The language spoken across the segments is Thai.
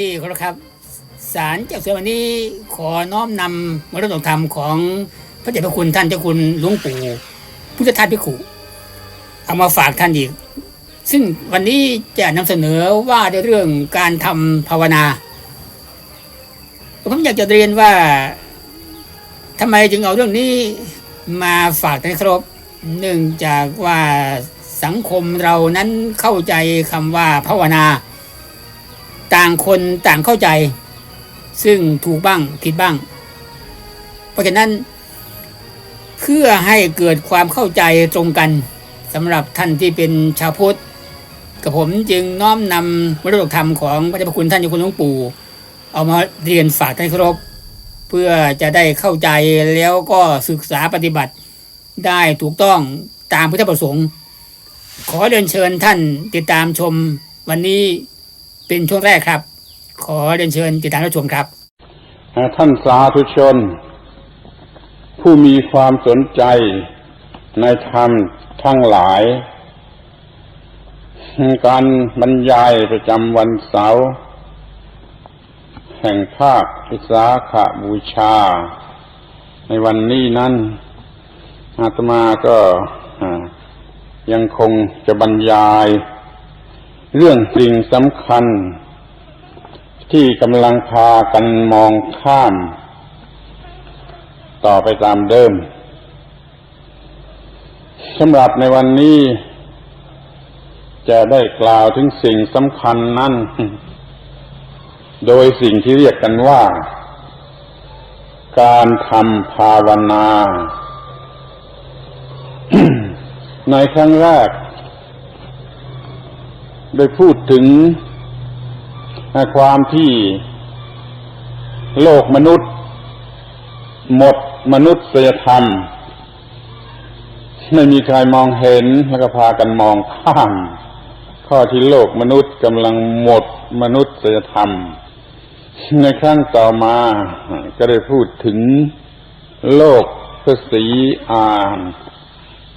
ที่เคารพครับสารเจ้าเสือวันนี้ขอน้อมนำมรดกธรรมของพระเดชพระคุณท่านเจ้าคุณหลวงปู่พุทธทาสพิขุเอามาฝากท่านอีก ซึ่งวันนี้จะนำเสนอว่าในเรื่องการทำภาวนาผมอยากจะเรียนว่าทำไมจึงเอาเรื่องนี้มาฝากท่านครับเนื่องจากว่าสังคมเรานั้นเข้าใจคำว่าภาวนา ต่างคนต่างเข้าใจ ซึ่งถูกบ้างผิดบ้าง เพราะฉะนั้น เพื่อให้เกิดความเข้าใจตรงกันสำหรับท่านที่เป็นชาวพุทธกับผมจึงน้อมนำมรดกธรรมของพระเจ้าคุณท่านเจ้าคุณหลวงปู่ เอามาเรียนฝากท่านเคารพเพื่อจะได้เข้าใจแล้วก็ศึกษาปฏิบัติได้ถูกต้องตามพุทธประสงค์ ขอเรียนเชิญท่านติดตามชมวันนี้ เป็นช่วงแรกครับ ขอเรียนเชิญติดตามรับชมครับ ท่านสาธุชน ผู้มีความสนใจในธรรมทั้งหลาย การบรรยายประจำวันเสาร์แห่งภาควิสาขบูชา ในวันนี้นั้นอาตมาก็ยังคงจะบรรยาย เรื่องสิ่งสำคัญ ที่กำลังพากันมองข้าม ต่อไปตามเดิมสำหรับในวันนี้ จะได้กล่าวถึงสิ่งสำคัญนั้น โดยสิ่งที่เรียกกันว่า การทำภาวนา ในครั้งแรก ได้พูดถึงความที่โลกมนุษย์ หมดมนุษยธรรม ไม่มีใครมองเห็นแล้วก็พากันมองข้าม ข้อที่โลกมนุษย์กำลังหมดมนุษยธรรม ในครั้งต่อมาก็ได้พูดถึงโลกภาษีอาน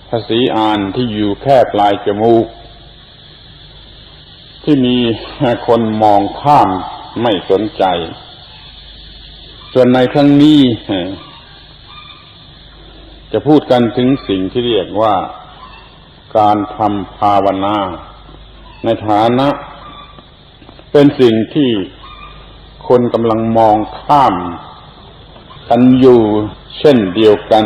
ภาษีอานที่อยู่แค่ปลายจมูก ที่มีคนมองข้ามไม่สนใจ ส่วนในครั้งนี้จะพูดกันถึงสิ่งที่เรียกว่าการทำภาวนา ในฐานะ เป็นสิ่งที่คนกำลังมองข้าม กันอยู่เช่นเดียวกัน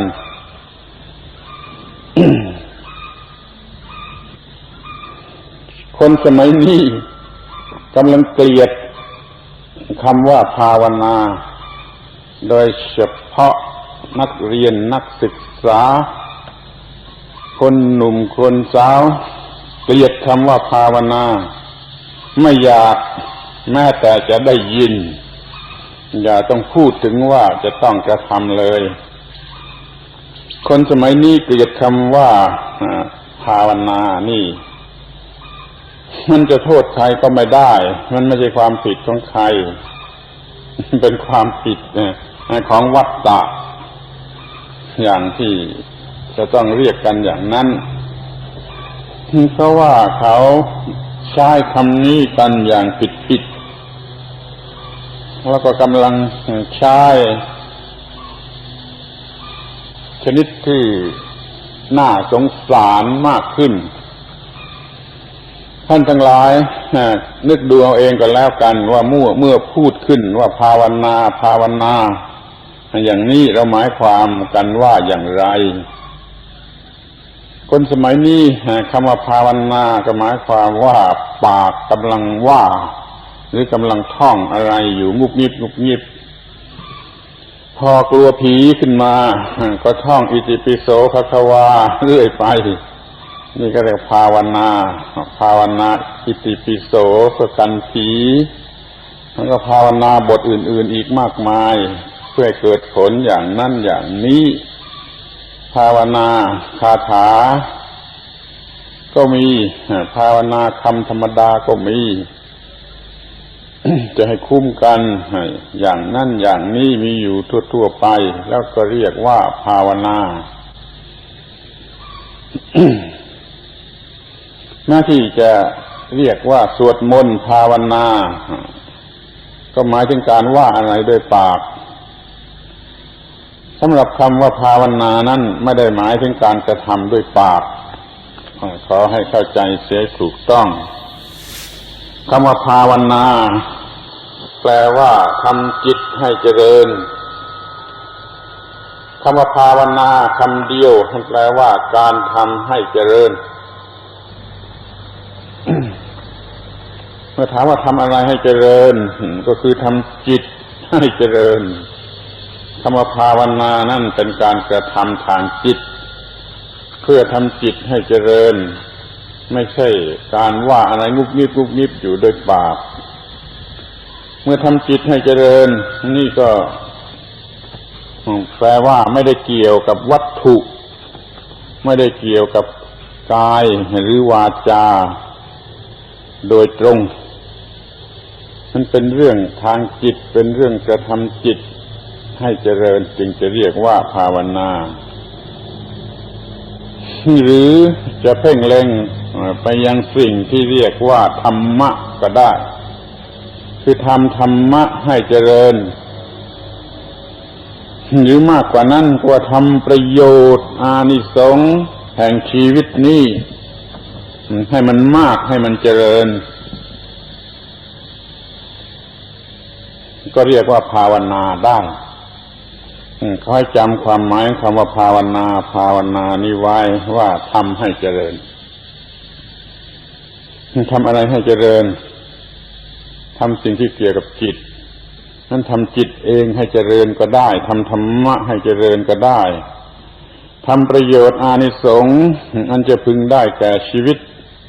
คนสมัยนี้กำลังเกลียดคำว่าภาวนา โดยเฉพาะนักเรียนนักศึกษา คนหนุ่มคนสาว เกลียดคำว่าภาวนา ไม่อยากแม้แต่จะได้ยิน อย่าต้องพูดถึงว่าจะต้องกระทำเลย คนสมัยนี้เกลียดคำว่าภาวนานี่ มันจะโทษใครก็ไม่ได้ มันไม่ใช่ความผิดของใคร เป็นความผิดของวัฏฏะอย่างที่จะต้องเรียกกันอย่างนั้นเพราะว่าเขาใช้คำนี้กันอย่างผิดผิดแล้วก็กำลังใช้ชนิดที่น่าสงสารมากขึ้น ท่านทั้งหลายนึกดูเอาเองก็แล้วกัน ว่าเมื่อเมื่อพูดขึ้นว่าภาวนา ภาวนา อย่างนี้เราหมายความกันว่าอย่างไร คนสมัยนี้คำว่าภาวนาก็หมายความว่าปากกำลังว่า หรือกำลังท่องอะไรอยู่งุบงิบงุบงิบพอกลัวผีขึ้นมา ก็ท่องอิติปิโสภควาเรื่อยไป นี่ก็เรียกภาวนา ภาวนาอิติปิโสเพื่อกันผีแล้วก็ภาวนาบทอื่น ๆ อีกมากมาย เพื่อเกิดผลอย่างนั้นอย่างนี้ ภาวนาคาถา ก็มีภาวนาคำธรรมดาก็มี จะให้คุ้มกันอย่างนั่นอย่างนี้มีอยู่ทั่ว ๆ ไป แล้วก็เรียกว่าภาวนา หน้าที่จะเรียกว่าสวดมนต์ภาวนา ก็หมายถึงการว่าอะไรด้วยปากสำหรับคำว่าภาวนานั้นไม่ได้หมายถึงการกระทำด้วยปาก ขอให้เข้าใจเสียถูกต้องคำว่าภาวนา แปลว่าทำจิตให้เจริญคำว่าภาวนาคำเดียวมันแปลว่าการทำให้เจริญ มื่อถามว่าทำอะไรให้เจริญ ก็คือทำจิตให้เจริญคำว่าภาวนานั่นเป็นการกระทำทางจิต เพื่อทำจิตให้เจริญ ไม่ใช่การว่าอะไรงุบงิบงุบงิบอยู่โดยปาก เมื่อทำจิตให้เจริญ นี่ก็แปลว่าไม่ได้เกี่ยวกับวัตถุ ไม่ได้เกี่ยวกับกายหรือวาจา โดยตรง มันเป็นเรื่องทางจิต เป็นเรื่องกระทำจิต ให้เจริญจึงจะเรียกว่าภาวนา หรือจะเพ่งเล็งไปยังสิ่งที่เรียกว่าธรรมะก็ได้ คือทำธรรมะให้เจริญ หรือมากกว่านั้นก็ทำประโยชน์อานิสงส์แห่งชีวิตนี้ให้มันมากให้มันเจริญ ก็เรียกว่าภาวนาได้ขอให้จำความหมายคำว่าภาวนา ภาวนานี้ไว้ว่าทำให้เจริญทำอะไรให้เจริญทำสิ่งที่เกี่ยวกับจิต นั้นทำจิตเองให้เจริญก็ได้ทำธรรมะให้เจริญก็ได้ทำประโยชน์อานิสงส์อันจะพึงได้แก่ชีวิต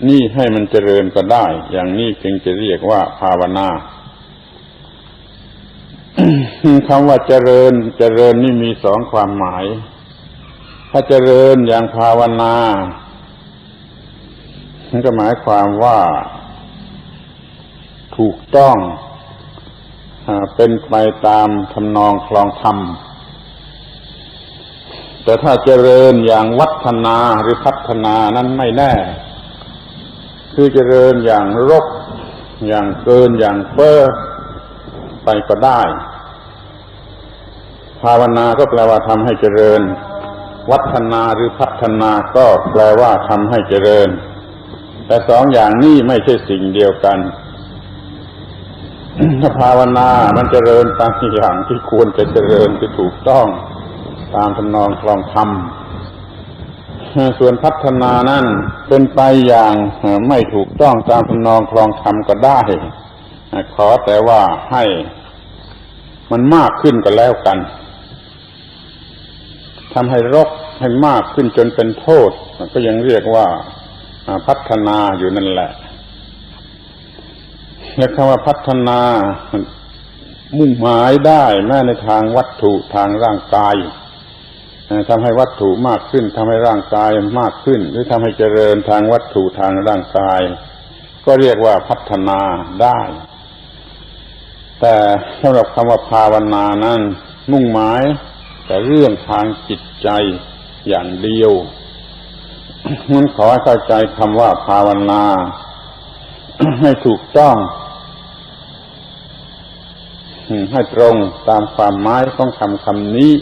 นี่ให้มันเจริญก็ได้ อย่างนี้จึงจะเรียกว่าภาวนา คำว่าเจริญ เจริญนี่มีสองความหมาย ถ้าเจริญอย่างภาวนามันก็หมายความว่า ถูกต้องเป็นไปตามทำนองคลองธรรม แต่ถ้าเจริญอย่างวัฒนาหรือพัฒนานั้นไม่แน่ คือเจริญอย่างรก อย่างเกินอย่างเป้อไปก็ได้ ภาวนาก็แปลว่าทำให้เจริญ วัฒนาหรือพัฒนาก็แปลว่าทำให้เจริญ แต่สองอย่างนี้ไม่ใช่สิ่งเดียวกันถ้าภาวนามันเจริญตามอย่างที่ควรจะเจริญคือถูกต้อง ตามทำนองคลองธรรมส่วนพัฒนานั่นเป็นไปอย่างไม่ถูกต้องตามทำนองคลองธรรมก็ได้ ขอแต่ว่าให้มันมากขึ้นก็แล้วกัน ทำให้รกให้มากขึ้นจนเป็นโทษ ก็ยังเรียกว่าพัฒนาอยู่นั่นแหละ และคำว่าพัฒนามุ่งหมายได้แม้ในทางวัตถุทางร่างกายทำให้วัตถุมากขึ้นทำให้ร่างกายมากขึ้น หรือทำให้เจริญทางวัตถุทางร่างกาย ก็เรียกว่าพัฒนาได้ แต่สำหรับคำว่าภาวนานั้นมุ่งหมาย แต่เรื่องทางจิตใจอย่างเดียวมันขอให้เข้าใจคำว่าภาวนา ให้ถูกต้อง ให้ตรงตามความหมายของคำคำนี้